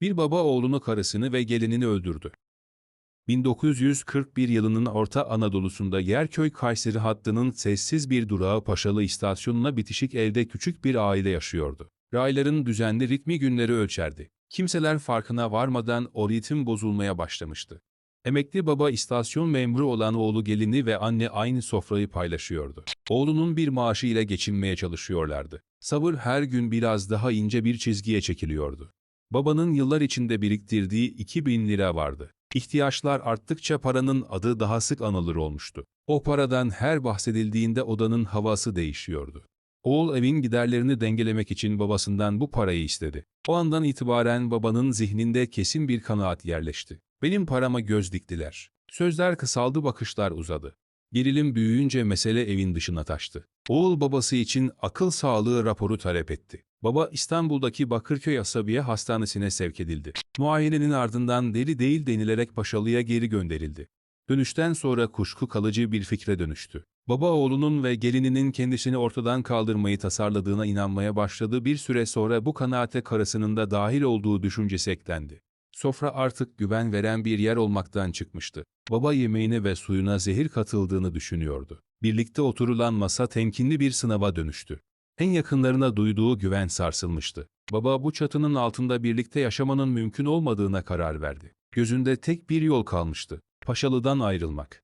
Bir baba oğlunu karısını ve gelinini öldürdü. 1941 yılının Orta Anadolu'sunda Yerköy Kayseri hattının sessiz bir durağı Paşalı istasyonuna bitişik evde küçük bir aile yaşıyordu. Rayların düzenli ritmi günleri ölçerdi. Kimseler farkına varmadan o ritim bozulmaya başlamıştı. Emekli baba istasyon memuru olan oğlu gelini ve anne aynı sofrayı paylaşıyordu. Oğlunun bir maaşı ile geçinmeye çalışıyorlardı. Sabır her gün biraz daha ince bir çizgiye çekiliyordu. Babanın yıllar içinde biriktirdiği 2000 lira vardı. İhtiyaçlar arttıkça paranın adı daha sık anılır olmuştu. O paradan her bahsedildiğinde odanın havası değişiyordu. Oğul evin giderlerini dengelemek için babasından bu parayı istedi. O andan itibaren babanın zihninde kesin bir kanaat yerleşti. Benim parama göz diktiler. Sözler kısaldı bakışlar uzadı. Gerilim büyüyünce mesele evin dışına taştı. Oğul babası için akıl sağlığı raporu talep etti. Baba İstanbul'daki Bakırköy Asabiye Hastanesi'ne sevk edildi. Muayenenin ardından deli değil denilerek Paşalı'ya geri gönderildi. Dönüşten sonra kuşku kalıcı bir fikre dönüştü. Baba oğlunun ve gelininin kendisini ortadan kaldırmayı tasarladığına inanmaya başladı bir süre sonra bu kanaate karısının da dahil olduğu düşüncesi eklendi. Sofra artık güven veren bir yer olmaktan çıkmıştı. Baba yemeğine ve suyuna zehir katıldığını düşünüyordu. Birlikte oturulan masa temkinli bir sınava dönüştü. En yakınlarına duyduğu güven sarsılmıştı. Baba bu çatının altında birlikte yaşamanın mümkün olmadığına karar verdi. Gözünde tek bir yol kalmıştı. Paşalı'dan ayrılmak.